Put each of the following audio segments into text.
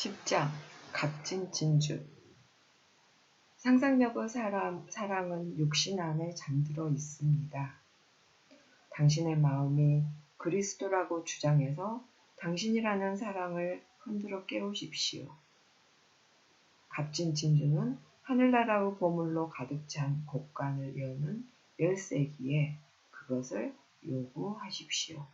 10장 값진 진주 상상력의 사람, 사랑은 육신 안에 잠들어 있습니다. 당신의 마음이 그리스도라고 주장해서 당신이라는 사랑을 흔들어 깨우십시오. 값진 진주는 하늘나라의 보물로 가득 찬 곡간을 여는 열쇠기에 그것을 요구하십시오.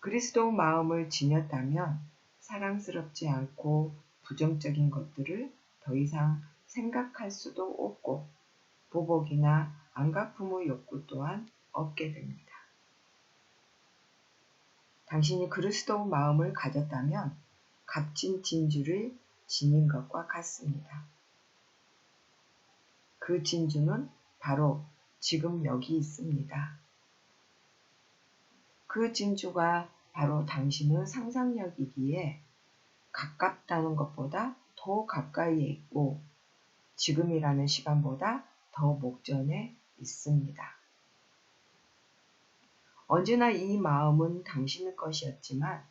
그리스도 마음을 지녔다면 사랑스럽지 않고 부정적인 것들을 더 이상 생각할 수도 없고 보복이나 안가품의 욕구 또한 없게 됩니다. 당신이 그리스도 마음을 가졌다면 값진 진주를 지닌 것과 같습니다. 그 진주는 바로 지금 여기 있습니다. 그 진주가 바로 당신의 상상력이기에 가깝다는 것보다 더 가까이에 있고 지금이라는 시간보다 더 목전에 있습니다. 언제나 이 마음은 당신의 것이었지만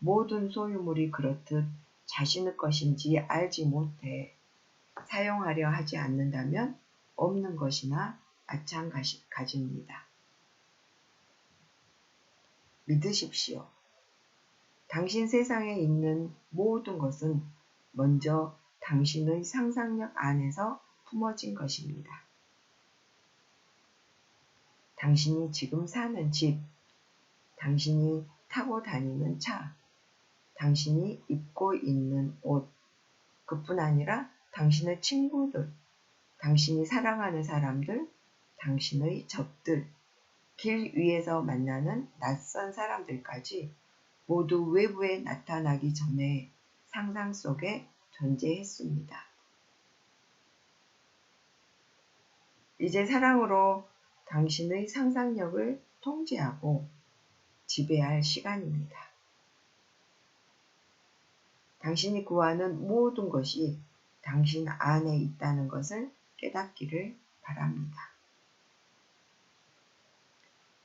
모든 소유물이 그렇듯 자신의 것인지 알지 못해 사용하려 하지 않는다면 없는 것이나 마찬가지입니다. 믿으십시오. 당신 세상에 있는 모든 것은 먼저 당신의 상상력 안에서 품어진 것입니다. 당신이 지금 사는 집, 당신이 타고 다니는 차, 당신이 입고 있는 옷, 그뿐 아니라 당신의 친구들, 당신이 사랑하는 사람들, 당신의 적들, 길 위에서 만나는 낯선 사람들까지 모두 외부에 나타나기 전에 상상 속에 존재했습니다. 이제 사랑으로 당신의 상상력을 통제하고 지배할 시간입니다. 당신이 구하는 모든 것이 당신 안에 있다는 것을 깨닫기를 바랍니다.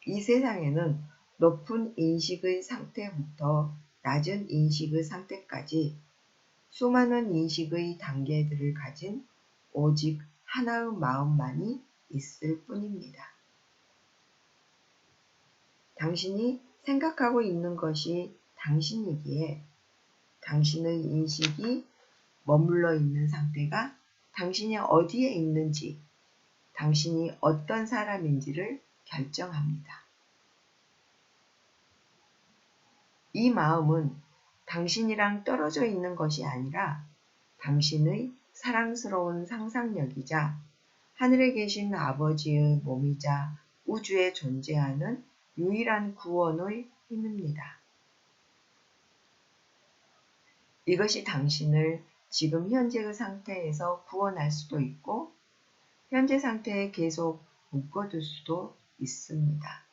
이 세상에는 높은 인식의 상태부터 낮은 인식의 상태까지 수많은 인식의 단계들을 가진 오직 하나의 마음만이 있을 뿐입니다. 당신이 생각하고 있는 것이 당신이기에 당신의 인식이 머물러 있는 상태가 당신이 어디에 있는지, 당신이 어떤 사람인지를 결정합니다. 이 마음은 당신이랑 떨어져 있는 것이 아니라 당신의 사랑스러운 상상력이자 하늘에 계신 아버지의 몸이자 우주에 존재하는 유일한 구원의 힘입니다. 이것이 당신을 지금 현재의 상태에서 구원할 수도 있고 현재 상태에 계속 묶어둘 수도 있습니다.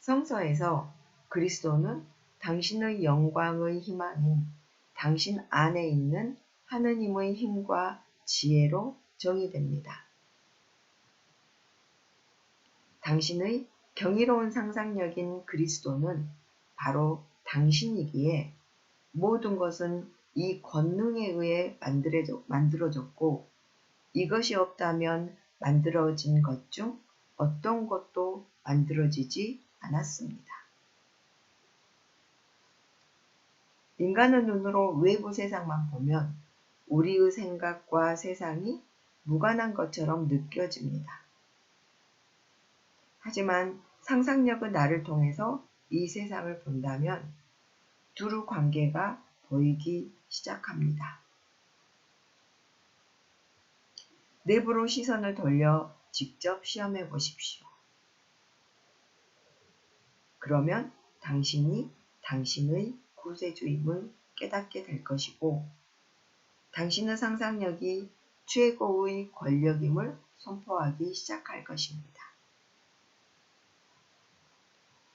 성서에서 그리스도는 당신의 영광의 희망인 당신 안에 있는 하느님의 힘과 지혜로 정의됩니다. 당신의 경이로운 상상력인 그리스도는 바로 당신이기에 모든 것은 이 권능에 의해 만들어졌고 이것이 없다면 만들어진 것 중 어떤 것도 만들어지지 않았습니다. 인간의 눈으로 외부 세상만 보면 우리의 생각과 세상이 무관한 것처럼 느껴집니다. 하지만 상상력은 나를 통해서 이 세상을 본다면 두루 관계가 보이기 시작합니다. 내부로 시선을 돌려 직접 시험해 보십시오. 그러면 당신이 당신의 구세주임을 깨닫게 될 것이고 당신의 상상력이 최고의 권력임을 선포하기 시작할 것입니다.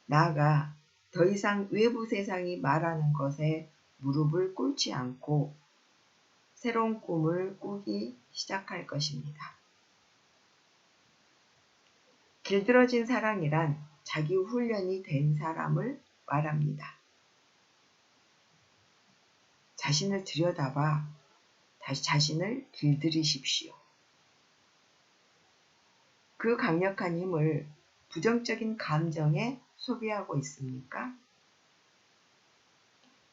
나아가 더 이상 외부 세상이 말하는 것에 무릎을 꿇지 않고 새로운 꿈을 꾸기 시작할 것입니다. 길들어진 사랑이란 자기 훈련이 된 사람을 말합니다. 자신을 들여다봐 다시 자신을 길들이십시오. 그 강력한 힘을 부정적인 감정에 소비하고 있습니까?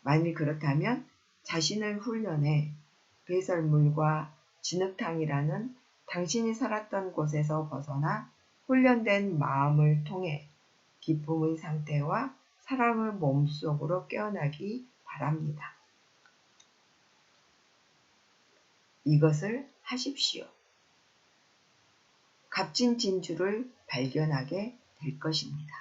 만일 그렇다면 자신을 훈련해 배설물과 진흙탕이라는 당신이 살았던 곳에서 벗어나 훈련된 마음을 통해 기쁨의 상태와 사랑을 몸속으로 깨어나기 바랍니다. 이것을 하십시오. 값진 진주를 발견하게 될 것입니다.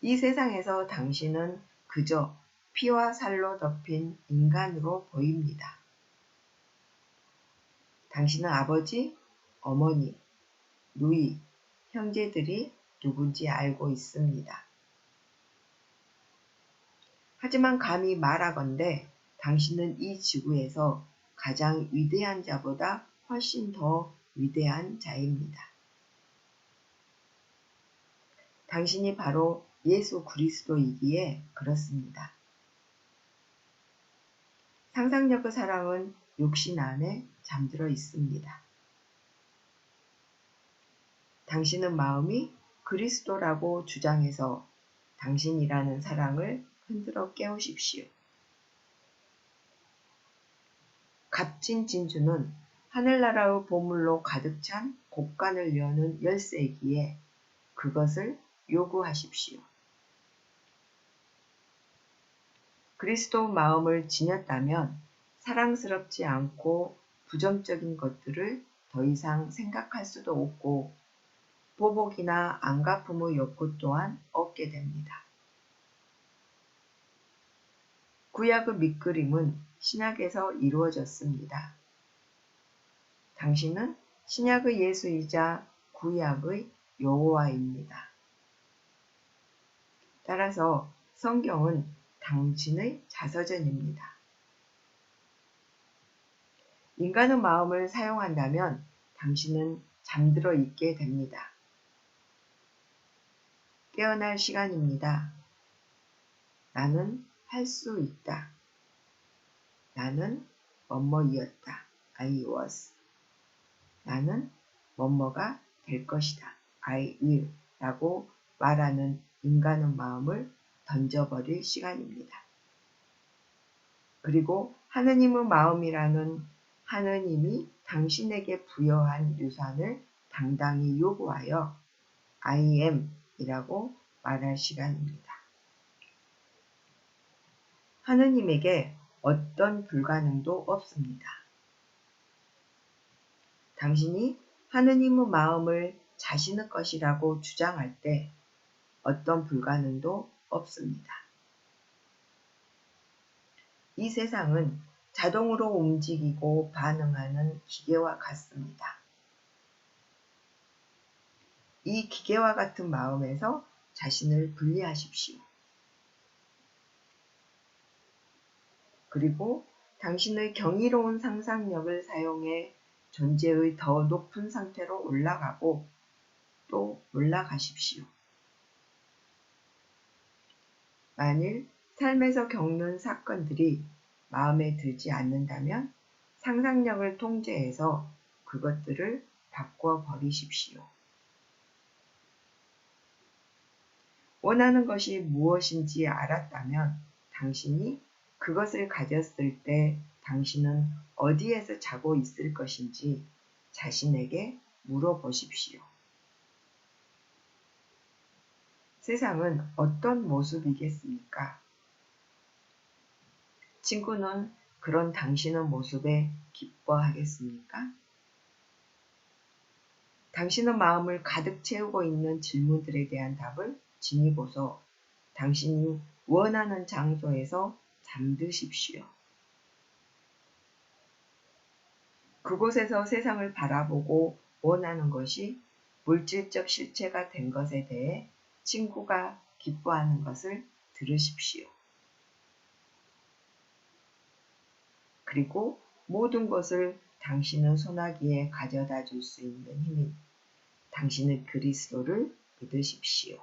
이 세상에서 당신은 그저 피와 살로 덮인 인간으로 보입니다. 당신은 아버지, 어머니, 누이, 형제들이 누군지 알고 있습니다. 하지만 감히 말하건대 당신은 이 지구에서 가장 위대한 자보다 훨씬 더 위대한 자입니다. 당신이 바로 예수 그리스도이기에 그렇습니다. 상상력 의 사랑은 육신 안에 잠들어 있습니다. 당신은 마음이 그리스도라고 주장해서 당신이라는 사랑을 흔들어 깨우십시오. 값진 진주는 하늘나라의 보물로 가득 찬 곡간을 여는 열쇠이기에 그것을 요구하십시오. 그리스도 마음을 지녔다면 사랑스럽지 않고 부정적인 것들을 더 이상 생각할 수도 없고 보복이나 안갚음의 욕구 또한 없게 됩니다. 구약의 밑그림은 신약에서 이루어졌습니다. 당신은 신약의 예수이자 구약의 여호와입니다. 따라서 성경은 당신의 자서전입니다. 인간의 마음을 사용한다면 당신은 잠들어 있게 됩니다. 깨어날 시간입니다. 나는 할 수 있다. 나는 뭐뭐이었다. I was. 나는 뭐뭐가 될 것이다. I will. 라고 말하는 인간의 마음을 던져버릴 시간입니다. 그리고 하느님의 마음이라는 하느님이 당신에게 부여한 유산을 당당히 요구하여 I am 이라고 말할 시간입니다. 하느님에게 어떤 불가능도 없습니다. 당신이 하느님의 마음을 자신의 것이라고 주장할 때 어떤 불가능도 없습니다. 이 세상은 자동으로 움직이고 반응하는 기계와 같습니다. 이 기계와 같은 마음에서 자신을 분리하십시오. 그리고 당신의 경이로운 상상력을 사용해 존재의 더 높은 상태로 올라가고 또 올라가십시오. 만일 삶에서 겪는 사건들이 마음에 들지 않는다면 상상력을 통제해서 그것들을 바꿔 버리십시오. 원하는 것이 무엇인지 알았다면 당신이 그것을 가졌을 때 당신은 어디에서 자고 있을 것인지 자신에게 물어보십시오. 세상은 어떤 모습이겠습니까? 친구는 그런 당신의 모습에 기뻐하겠습니까? 당신의 마음을 가득 채우고 있는 질문들에 대한 답을 지니고서 당신이 원하는 장소에서 잠드십시오. 그곳에서 세상을 바라보고 원하는 것이 물질적 실체가 된 것에 대해 친구가 기뻐하는 것을 들으십시오. 그리고 모든 것을 당신은 소나기에 가져다 줄 수 있는 힘인 당신의 그리스도를 믿으십시오.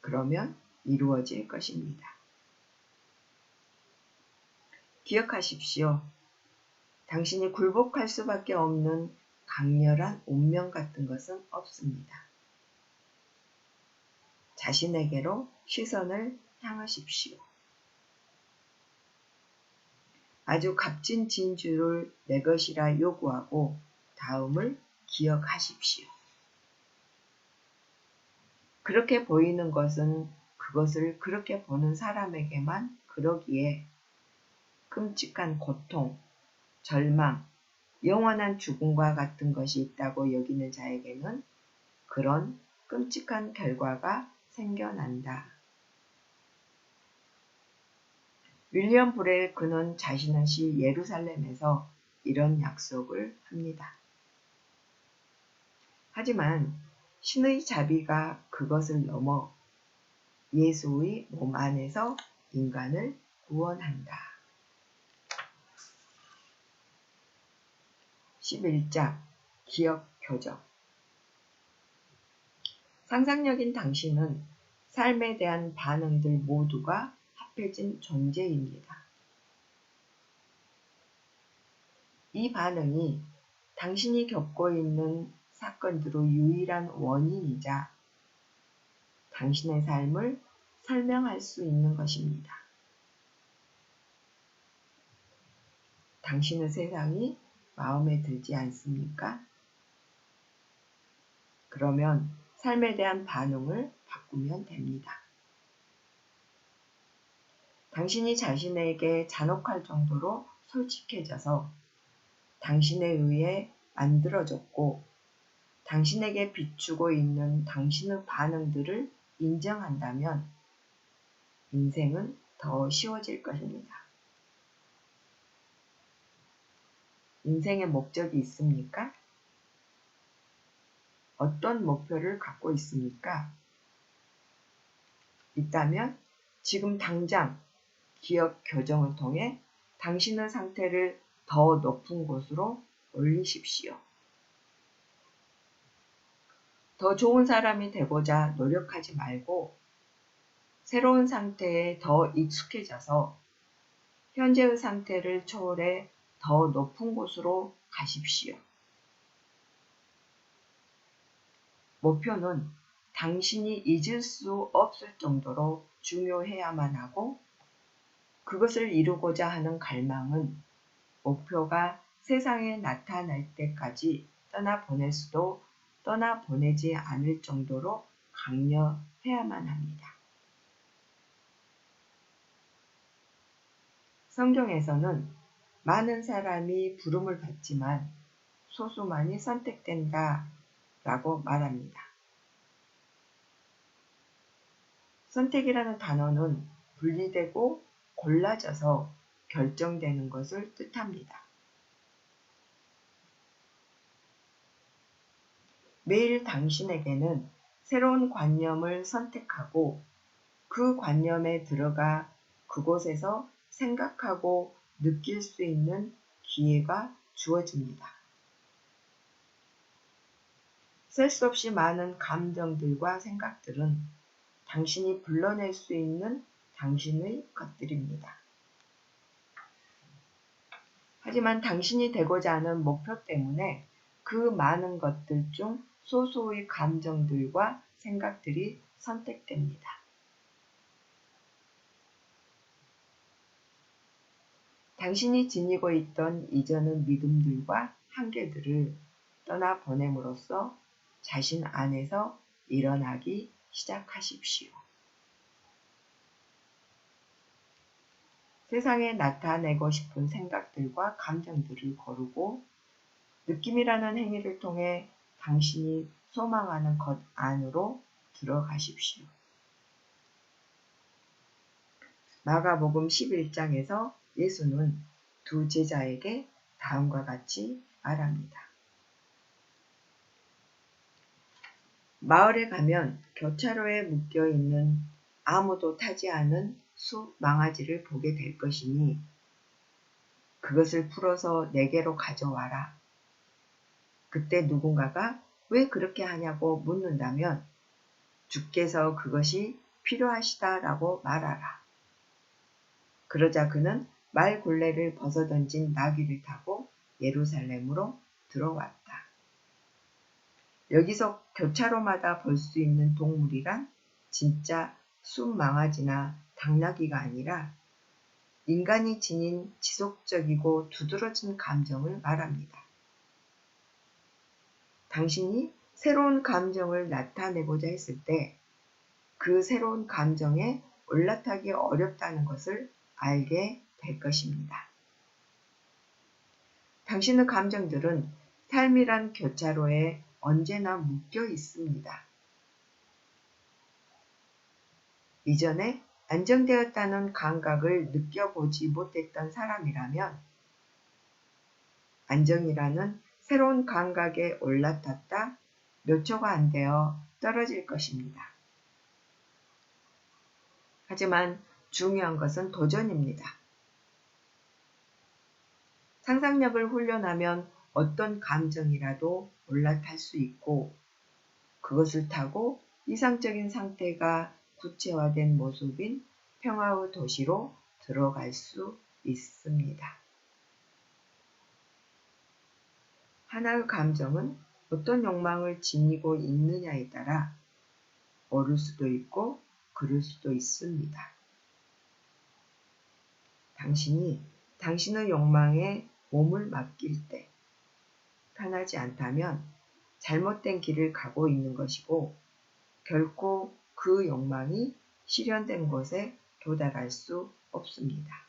그러면 이루어질 것입니다. 기억하십시오. 당신이 굴복할 수밖에 없는 강렬한 운명 같은 것은 없습니다. 자신에게로 시선을 향하십시오. 아주 값진 진주를 내 것이라 요구하고 다음을 기억하십시오. 그렇게 보이는 것은 그것을 그렇게 보는 사람에게만 그러기에 끔찍한 고통, 절망, 영원한 죽음과 같은 것이 있다고 여기는 자에게는 그런 끔찍한 결과가 생겨난다. 윌리엄 브레일 그는 자신의 시 예루살렘에서 이런 약속을 합니다. 하지만 신의 자비가 그것을 넘어 예수의 몸 안에서 인간을 구원한다. 11장 기억 교정 상상력인 당신은 삶에 대한 반응들 모두가 합해진 존재입니다. 이 반응이 당신이 겪고 있는 사건들의 유일한 원인이자 당신의 삶을 설명할 수 있는 것입니다. 당신의 세상이 마음에 들지 않습니까? 그러면 삶에 대한 반응을 바꾸면 됩니다. 당신이 자신에게 잔혹할 정도로 솔직해져서 당신에 의해 만들어졌고 당신에게 비추고 있는 당신의 반응들을 인정한다면 인생은 더 쉬워질 것입니다. 인생의 목적이 있습니까? 어떤 목표를 갖고 있습니까? 있다면 지금 당장 기업 교정을 통해 당신의 상태를 더 높은 곳으로 올리십시오. 더 좋은 사람이 되고자 노력하지 말고 새로운 상태에 더 익숙해져서 현재의 상태를 초월해 더 높은 곳으로 가십시오. 목표는 당신이 잊을 수 없을 정도로 중요해야만 하고 그것을 이루고자 하는 갈망은 목표가 세상에 나타날 때까지 떠나보낼 수도 떠나보내지 않을 정도로 강력해야만 합니다. 성경에서는 많은 사람이 부름을 받지만 소수만이 선택된다 라고 말합니다. 선택이라는 단어는 분리되고 골라져서 결정되는 것을 뜻합니다. 매일 당신에게는 새로운 관념을 선택하고 그 관념에 들어가 그곳에서 생각하고 느낄 수 있는 기회가 주어집니다. 셀 수 없이 많은 감정들과 생각들은 당신이 불러낼 수 있는 당신의 것들입니다. 하지만 당신이 되고자 하는 목표 때문에 그 많은 것들 중 소수의 감정들과 생각들이 선택됩니다. 당신이 지니고 있던 이전의 믿음들과 한계들을 떠나 보냄으로써 자신 안에서 일어나기 시작하십시오. 세상에 나타내고 싶은 생각들과 감정들을 거르고 느낌이라는 행위를 통해 당신이 소망하는 것 안으로 들어가십시오. 마가복음 11장에서 예수는 두 제자에게 다음과 같이 말합니다. 마을에 가면 교차로에 묶여 있는 아무도 타지 않은 수 망아지를 보게 될 것이니 그것을 풀어서 내게로 가져와라. 그때 누군가가 왜 그렇게 하냐고 묻는다면 주께서 그것이 필요하시다라고 말하라. 그러자 그는 말 굴레를 벗어던진 나귀를 타고 예루살렘으로 들어왔다. 여기서 교차로마다 볼 수 있는 동물이란 진짜 숲망아지나 당나귀가 아니라 인간이 지닌 지속적이고 두드러진 감정을 말합니다. 당신이 새로운 감정을 나타내고자 했을 때 그 새로운 감정에 올라타기 어렵다는 것을 알게 될 것입니다. 당신의 감정들은 삶이란 교차로에 언제나 묶여 있습니다. 이전에 안정되었다는 감각을 느껴보지 못했던 사람이라면 안정이라는 새로운 감각에 올라탔다 몇 초가 안 되어 떨어질 것입니다. 하지만 중요한 것은 도전입니다. 상상력을 훈련하면 어떤 감정이라도 올라탈 수 있고 그것을 타고 이상적인 상태가 구체화된 모습인 평화의 도시로 들어갈 수 있습니다. 하나의 감정은 어떤 욕망을 지니고 있느냐에 따라 오를 수도 있고 그럴 수도 있습니다. 당신이 당신의 욕망에 몸을 맡길 때 편하지 않다면 잘못된 길을 가고 있는 것이고 결코 그 욕망이 실현된 곳에 도달할 수 없습니다.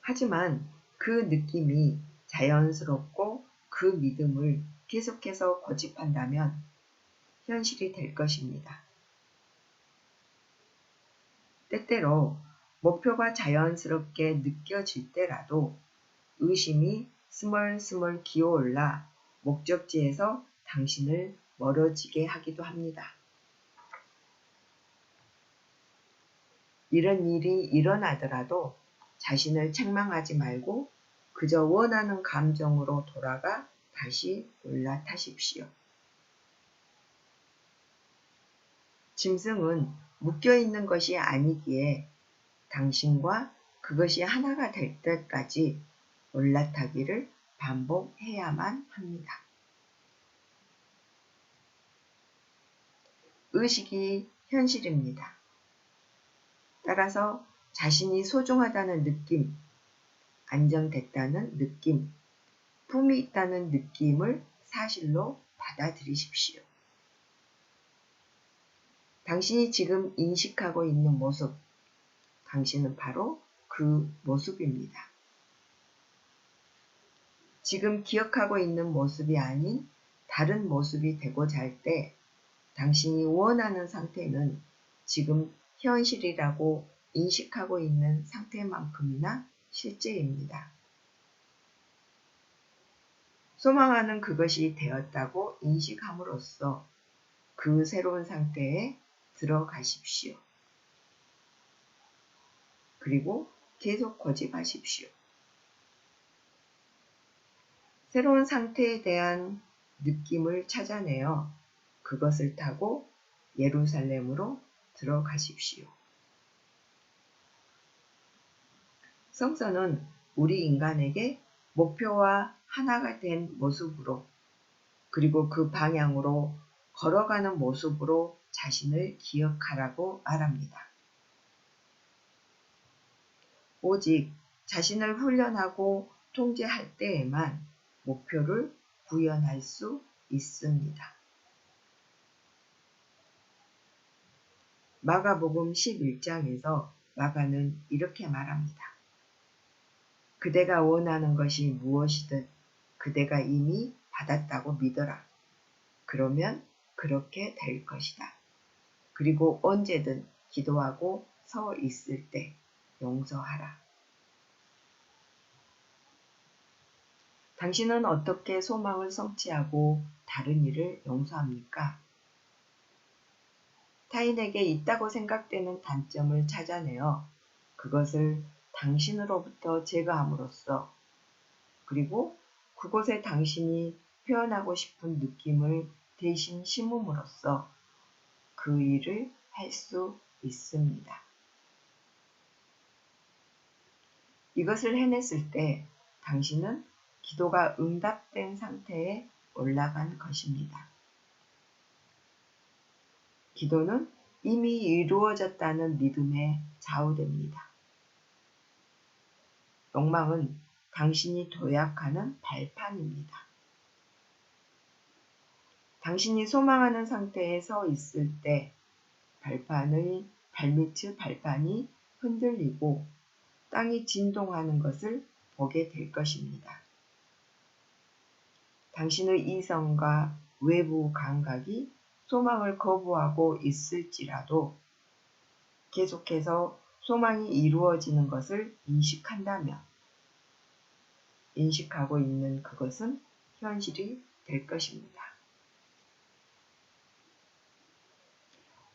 하지만 그 느낌이 자연스럽고 그 믿음을 계속해서 고집한다면 현실이 될 것입니다. 때때로 목표가 자연스럽게 느껴질 때라도 의심이 스멀스멀 기어올라 목적지에서 당신을 멀어지게 하기도 합니다. 이런 일이 일어나더라도 자신을 책망하지 말고 그저 원하는 감정으로 돌아가 다시 올라타십시오. 짐승은 묶여있는 것이 아니기에 당신과 그것이 하나가 될 때까지 올라타기를 반복해야만 합니다. 의식이 현실입니다. 따라서 자신이 소중하다는 느낌, 안정됐다는 느낌, 품이 있다는 느낌을 사실로 받아들이십시오. 당신이 지금 인식하고 있는 모습, 당신은 바로 그 모습입니다. 지금 기억하고 있는 모습이 아닌 다른 모습이 되고자 할 때 당신이 원하는 상태는 지금 현실이라고 인식하고 있는 상태만큼이나 실제입니다. 소망하는 그것이 되었다고 인식함으로써 그 새로운 상태에 들어가십시오. 그리고 계속 고집하십시오. 새로운 상태에 대한 느낌을 찾아내어 그것을 타고 예루살렘으로 들어가십시오. 성서는 우리 인간에게 목표와 하나가 된 모습으로 그리고 그 방향으로 걸어가는 모습으로 자신을 기억하라고 말합니다. 오직 자신을 훈련하고 통제할 때에만 목표를 구현할 수 있습니다. 마가복음 11장에서 마가는 이렇게 말합니다. 그대가 원하는 것이 무엇이든 그대가 이미 받았다고 믿어라. 그러면 그렇게 될 것이다. 그리고 언제든 기도하고 서 있을 때 용서하라. 당신은 어떻게 소망을 성취하고 다른 일을 용서합니까? 타인에게 있다고 생각되는 단점을 찾아내어 그것을 당신으로부터 제거함으로써 그리고 그곳에 당신이 표현하고 싶은 느낌을 대신 심음으로써 그 일을 할 수 있습니다. 이것을 해냈을 때 당신은 기도가 응답된 상태에 올라간 것입니다. 기도는 이미 이루어졌다는 믿음에 좌우됩니다. 욕망은 당신이 도약하는 발판입니다. 당신이 소망하는 상태에 서 있을 때 발판의 발밑의 발판이 흔들리고 땅이 진동하는 것을 보게 될 것입니다. 당신의 이성과 외부 감각이 소망을 거부하고 있을지라도 계속해서 소망이 이루어지는 것을 인식한다면 인식하고 있는 그것은 현실이 될 것입니다.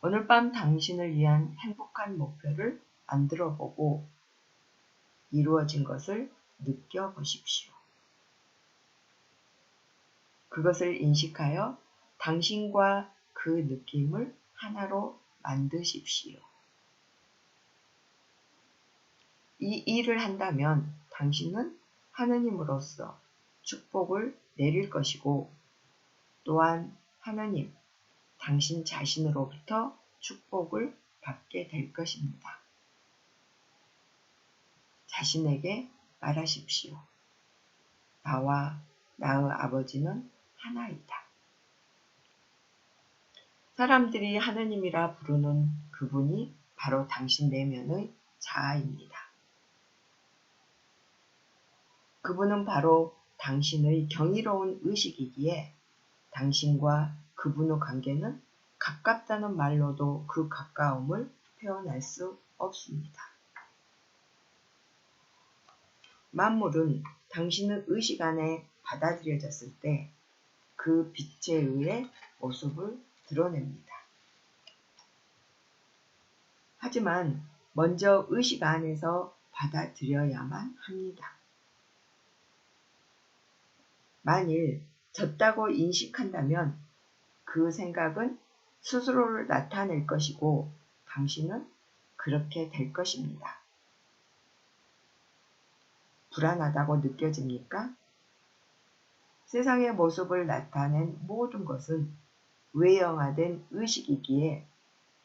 오늘 밤 당신을 위한 행복한 목표를 만들어 보고 이루어진 것을 느껴보십시오. 그것을 인식하여 당신과 그 느낌을 하나로 만드십시오. 이 일을 한다면 당신은 하느님으로서 축복을 내릴 것이고 또한 하나님, 당신 자신으로부터 축복을 받게 될 것입니다. 자신에게 말하십시오. 나와 나의 아버지는 하나이다. 사람들이 하느님이라 부르는 그분이 바로 당신 내면의 자아입니다. 그분은 바로 당신의 경이로운 의식이기에 당신과 그분의 관계는 가깝다는 말로도 그 가까움을 표현할 수 없습니다. 만물은 당신의 의식 안에 받아들여졌을 때 그 빛에 의해 모습을 드러냅니다. 하지만 먼저 의식 안에서 받아들여야만 합니다. 만일 졌다고 인식한다면 그 생각은 스스로를 나타낼 것이고 당신은 그렇게 될 것입니다. 불안하다고 느껴집니까? 세상의 모습을 나타낸 모든 것은 외형화된 의식이기에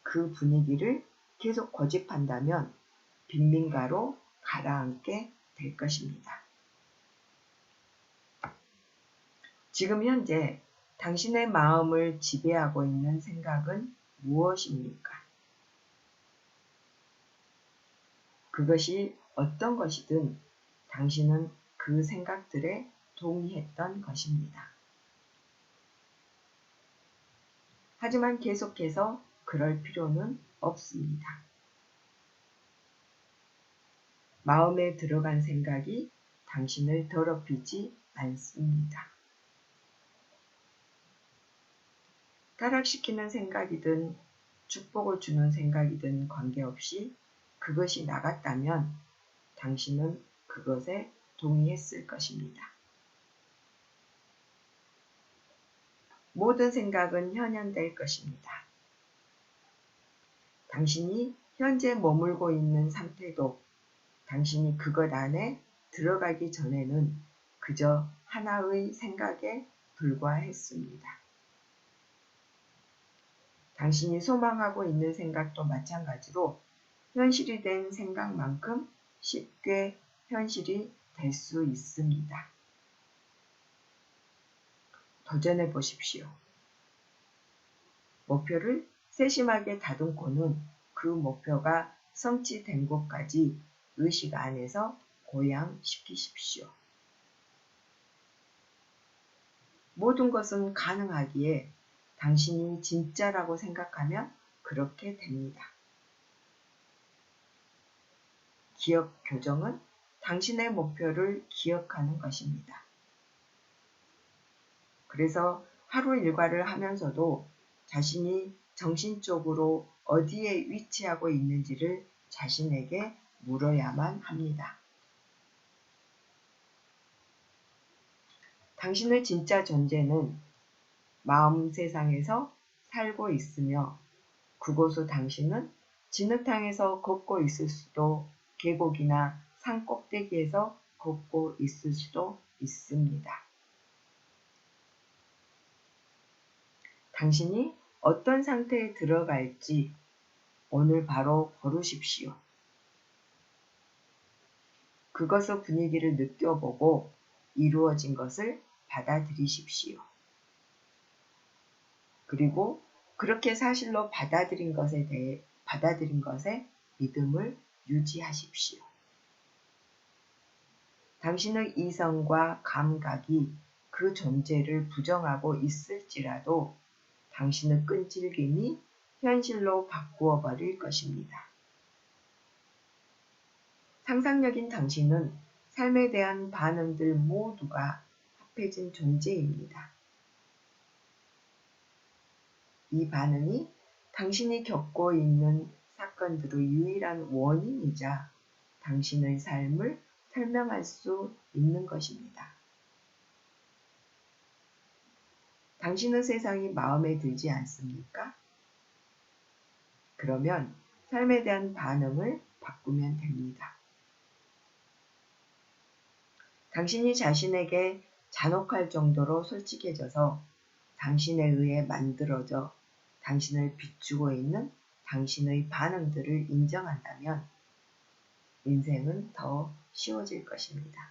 그 분위기를 계속 고집한다면 빈민가로 가라앉게 될 것입니다. 지금 현재 당신의 마음을 지배하고 있는 생각은 무엇입니까? 그것이 어떤 것이든 당신은 그 생각들에 동의했던 것입니다. 하지만 계속해서 그럴 필요는 없습니다. 마음에 들어간 생각이 당신을 더럽히지 않습니다. 타락시키는 생각이든 축복을 주는 생각이든 관계없이 그것이 나갔다면 당신은 그것에 동의했을 것입니다. 모든 생각은 현현될 것입니다. 당신이 현재 머물고 있는 상태도 당신이 그것 안에 들어가기 전에는 그저 하나의 생각에 불과했습니다. 당신이 소망하고 있는 생각도 마찬가지로 현실이 된 생각만큼 쉽게 현실이 될 수 있습니다. 도전해 보십시오. 목표를 세심하게 다듬고는 그 목표가 성취된 곳까지 의식 안에서 고양시키십시오. 모든 것은 가능하기에 당신이 진짜라고 생각하면 그렇게 됩니다. 기억 교정은 당신의 목표를 기억하는 것입니다. 그래서 하루 일과를 하면서도 자신이 정신적으로 어디에 위치하고 있는지를 자신에게 물어야만 합니다. 당신의 진짜 존재는 마음 세상에서 살고 있으며 그곳의 당신은 진흙탕에서 걷고 있을 수도 계곡이나 산 꼭대기에서 걷고 있을 수도 있습니다. 당신이 어떤 상태에 들어갈지 오늘 바로 고르십시오. 그것의 분위기를 느껴보고 이루어진 것을 받아들이십시오. 그리고 그렇게 사실로 받아들인 것에 대해 받아들인 것에 믿음을 유지하십시오. 당신의 이성과 감각이 그 존재를 부정하고 있을지라도 당신의 끈질김이 현실로 바꾸어 버릴 것입니다. 상상력인 당신은 삶에 대한 반응들 모두가 합해진 존재입니다. 이 반응이 당신이 겪고 있는 사건들의 유일한 원인이자 당신의 삶을 설명할 수 있는 것입니다. 당신의 세상이 마음에 들지 않습니까? 그러면 삶에 대한 반응을 바꾸면 됩니다. 당신이 자신에게 잔혹할 정도로 솔직해져서 당신에 의해 만들어져 당신을 비추고 있는 당신의 반응들을 인정한다면 인생은 더 쉬워질 것입니다.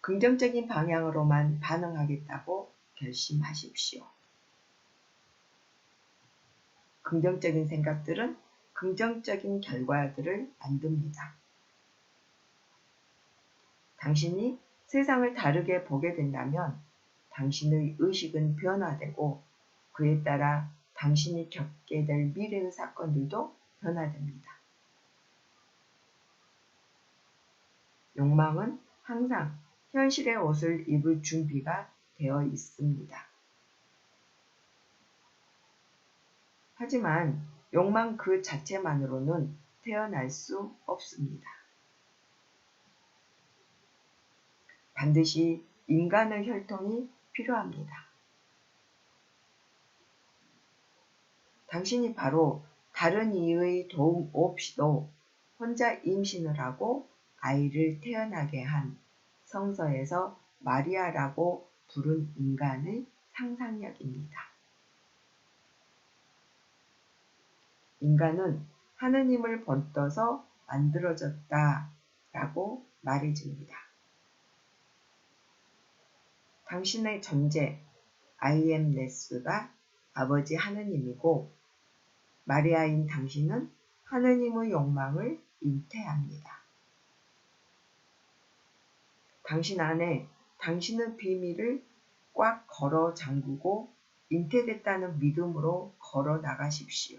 긍정적인 방향으로만 반응하겠다고 결심하십시오. 긍정적인 생각들은 긍정적인 결과들을 만듭니다. 당신이 세상을 다르게 보게 된다면 당신의 의식은 변화되고 그에 따라 당신이 겪게 될 미래의 사건들도 변화됩니다. 욕망은 항상 현실의 옷을 입을 준비가 되어 있습니다. 하지만 욕망 그 자체만으로는 태어날 수 없습니다. 반드시 인간의 혈통이 필요합니다. 당신이 바로 다른 이의 도움 없이도 혼자 임신을 하고 아이를 태어나게 한 성서에서 마리아라고 부른 인간의 상상력입니다. 인간은 하느님을 번떠서 만들어졌다 라고 말해줍니다. 당신의 존재, 아이엠네스가 아버지 하느님이고 마리아인 당신은 하느님의 욕망을 잉태합니다. 당신 안에 당신의 비밀을 꽉 걸어 잠그고 잉태됐다는 믿음으로 걸어 나가십시오.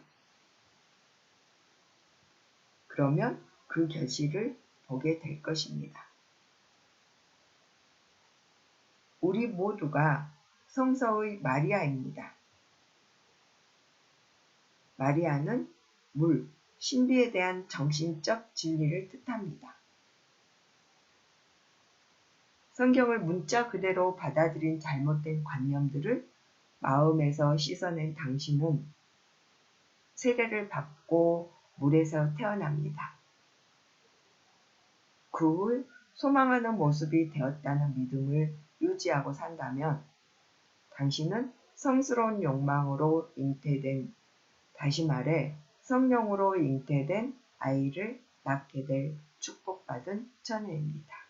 그러면 그 결실을 보게 될 것입니다. 우리 모두가 성서의 마리아입니다. 마리아는 물, 신비에 대한 정신적 진리를 뜻합니다. 성경을 문자 그대로 받아들인 잘못된 관념들을 마음에서 씻어낸 당신은 세례를 받고 물에서 태어납니다. 그 후 소망하는 모습이 되었다는 믿음을 유지하고 산다면 당신은 성스러운 욕망으로 잉태된 다시 말해 성령으로 잉태된 아이를 낳게 될 축복받은 처녀입니다.